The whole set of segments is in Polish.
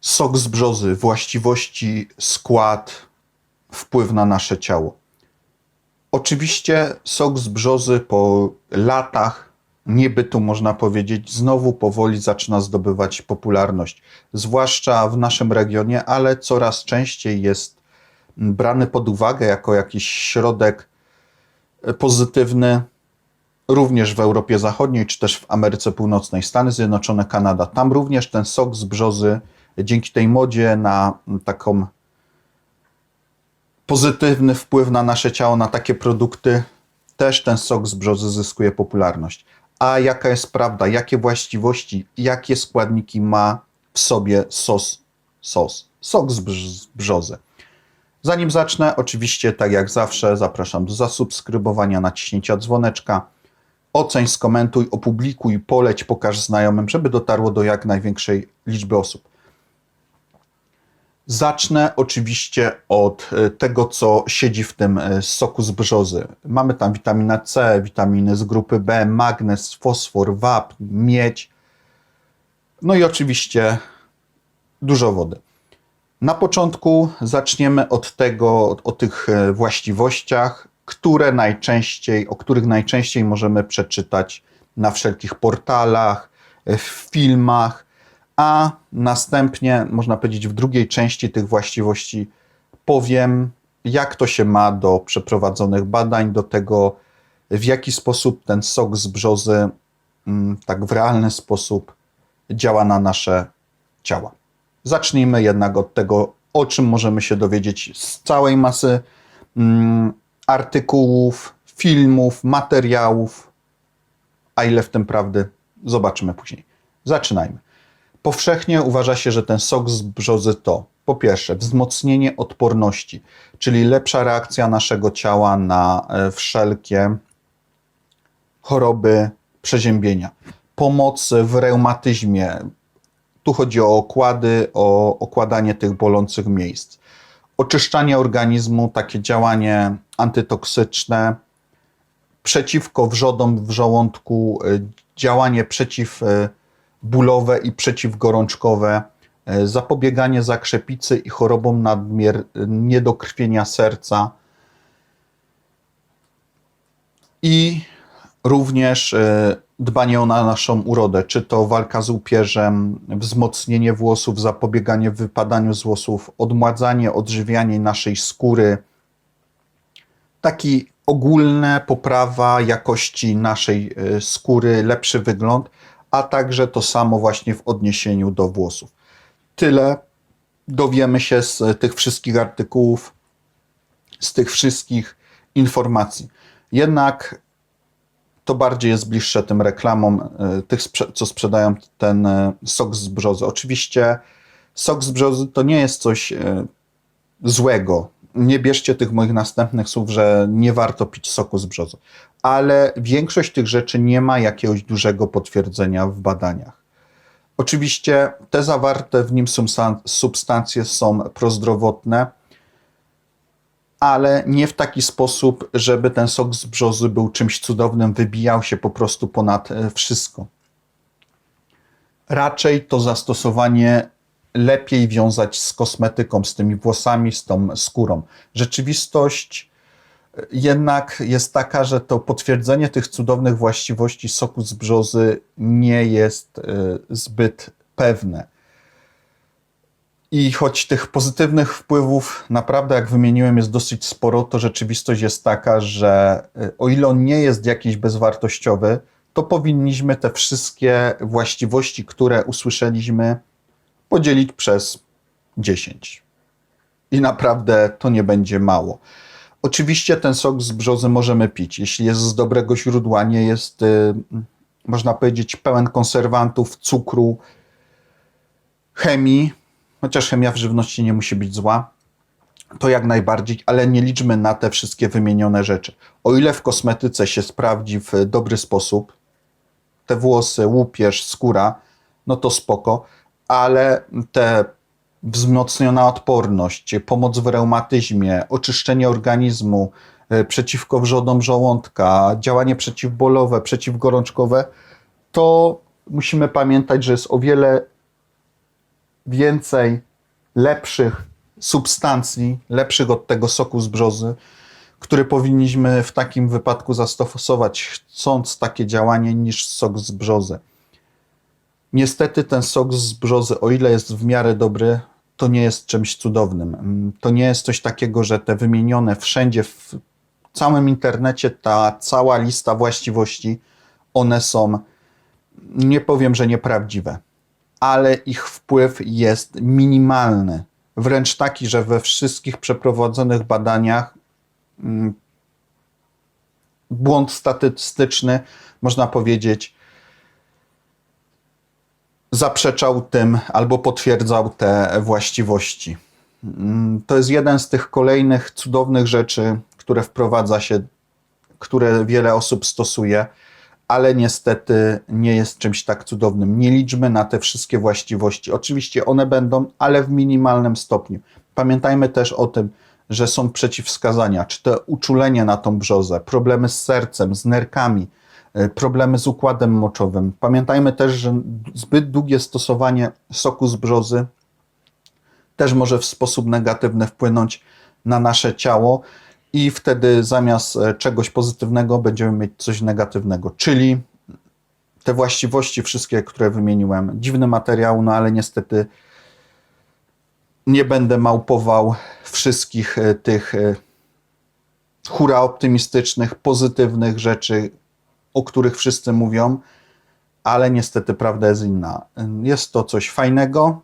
Sok z brzozy, właściwości, skład, wpływ na nasze ciało. Oczywiście sok z brzozy po latach niebytu, można powiedzieć, znowu powoli zaczyna zdobywać popularność, zwłaszcza w naszym regionie, ale coraz częściej jest brany pod uwagę jako jakiś środek pozytywny również w Europie Zachodniej, czy też w Ameryce Północnej, Stany Zjednoczone, Kanada. Tam również ten sok z brzozy, dzięki tej modzie na taką pozytywny wpływ na nasze ciało, na takie produkty, też ten sok z brzozy zyskuje popularność. A jaka jest prawda? Jakie właściwości, jakie składniki ma w sobie sos, sos, sok z brz- brzozy? Zanim zacznę, oczywiście, tak jak zawsze, zapraszam do zasubskrybowania, naciśnięcia dzwoneczka, oceń, skomentuj, opublikuj, poleć, pokaż znajomym, żeby dotarło do jak największej liczby osób. Zacznę oczywiście od e, tego, co siedzi w tym e, soku z brzozy. Mamy tam witaminę C, witaminy z grupy B, magnez, fosfor, wapń, miedź. No i oczywiście dużo wody. Na początku zaczniemy od tego, o tych e, właściwościach, które najczęściej, o których najczęściej możemy przeczytać na wszelkich portalach, w filmach, a następnie, można powiedzieć, w drugiej części tych właściwości powiem, jak to się ma do przeprowadzonych badań, do tego, w jaki sposób ten sok z brzozy mm, tak w realny sposób działa na nasze ciała. Zacznijmy jednak od tego, o czym możemy się dowiedzieć z całej masy mm, artykułów, filmów, materiałów, a ile w tym prawdy, zobaczymy później. Zaczynajmy. Powszechnie uważa się, że ten sok z brzozy to po pierwsze wzmocnienie odporności, czyli lepsza reakcja naszego ciała na e, wszelkie choroby przeziębienia, pomoc w reumatyzmie. Tu chodzi o okłady, o okładanie tych bolących miejsc. Oczyszczanie organizmu, takie działanie antytoksyczne, przeciwko wrzodom w żołądku, y, działanie przeciwbólowe i przeciwgorączkowe, y, zapobieganie zakrzepicy i chorobom nadmier niedokrwienia serca. I również y, dbanie o naszą urodę, czy to walka z upierzem, wzmocnienie włosów, zapobieganie wypadaniu z włosów, odmładzanie, odżywianie naszej skóry, taki ogólne poprawa jakości naszej y, skóry, lepszy wygląd, a także to samo właśnie w odniesieniu do włosów. Tyle dowiemy się z tych wszystkich artykułów, z tych wszystkich informacji. Jednak to bardziej jest bliższe tym reklamom, y, tych, co sprzedają ten y, sok z brzozy. Oczywiście sok z brzozy to nie jest coś złego nie bierzcie tych moich następnych słów, że nie warto pić soku z brzozy. Ale większość tych rzeczy nie ma jakiegoś dużego potwierdzenia w badaniach. Oczywiście te zawarte w nim substancje są prozdrowotne, ale nie w taki sposób, żeby ten sok z brzozy był czymś cudownym, wybijał się po prostu ponad e, wszystko. Raczej to zastosowanie lepiej wiązać z kosmetyką, z tymi włosami, z tą skórą. Rzeczywistość e, jednak jest taka, że to potwierdzenie tych cudownych właściwości soku z brzozy nie jest e, zbyt pewne. I choć tych pozytywnych wpływów naprawdę, jak wymieniłem, jest dosyć sporo, to rzeczywistość jest taka, że e, o ile on nie jest jakiś bezwartościowy, to powinniśmy te wszystkie właściwości, które usłyszeliśmy, podzielić przez 10. I naprawdę to nie będzie mało. Oczywiście ten sok z brzozy możemy pić, jeśli jest z dobrego źródła, nie jest, y, można powiedzieć, pełen konserwantów, cukru, chemii, chociaż chemia w żywności nie musi być zła, to jak najbardziej, ale nie liczmy na te wszystkie wymienione rzeczy. O ile w kosmetyce się sprawdzi w dobry sposób, te włosy, łupież, skóra, no to spoko, ale te wzmocniona odporność, pomoc w reumatyzmie, oczyszczenie organizmu e, przeciwko wrzodom żołądka, działanie przeciwbolowe, przeciwgorączkowe, to musimy pamiętać, że jest o wiele więcej lepszych substancji, lepszych od tego soku z brzozy, który powinniśmy w takim wypadku zastosować, chcąc takie działanie, niż sok z brzozy. Niestety ten sok z brzozy, o ile jest w miarę dobry, to nie jest czymś cudownym. Mm, To nie jest coś takiego, że te wymienione wszędzie w całym internecie, ta cała lista właściwości, one są, nie powiem, że nieprawdziwe, ale ich wpływ jest minimalny. Wręcz taki, że we wszystkich przeprowadzonych badaniach mm, błąd statystyczny, można powiedzieć, zaprzeczał tym albo potwierdzał te właściwości. Mm, To jest jeden z tych kolejnych cudownych rzeczy, które wprowadza się, które wiele osób stosuje, ale niestety nie jest czymś tak cudownym. Nie liczmy na te wszystkie właściwości. Oczywiście one będą, ale w minimalnym stopniu. Pamiętajmy też o tym, że są przeciwwskazania, czy to uczulenie na tą brzozę, problemy z sercem, z nerkami, problemy z układem moczowym. Pamiętajmy też, że zbyt długie stosowanie soku z brzozy też może w sposób negatywny wpłynąć na nasze ciało i wtedy zamiast e, czegoś pozytywnego będziemy mieć coś negatywnego, czyli te właściwości wszystkie, które wymieniłem. Dziwny materiał, no ale niestety nie będę małpował wszystkich e, tych e, hura optymistycznych, pozytywnych rzeczy, o których wszyscy mówią, ale niestety prawda jest inna. Jest to coś fajnego,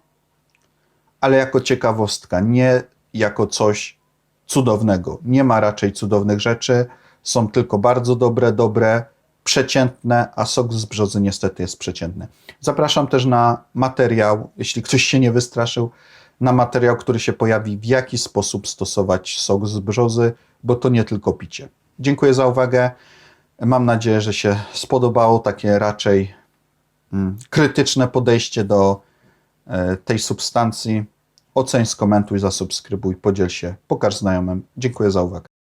ale jako ciekawostka, nie jako coś cudownego. Nie ma raczej cudownych rzeczy, są tylko bardzo dobre, dobre, przeciętne, a sok z brzozy niestety jest przeciętny. Zapraszam też na materiał, jeśli ktoś się nie wystraszył, na materiał, który się pojawi, w jaki sposób stosować sok z brzozy, bo to nie tylko picie. Dziękuję za uwagę. Mam nadzieję, że się spodobało takie raczej mm, krytyczne podejście do e, tej substancji. Oceń, skomentuj, zasubskrybuj, podziel się, pokaż znajomym. Dziękuję za uwagę.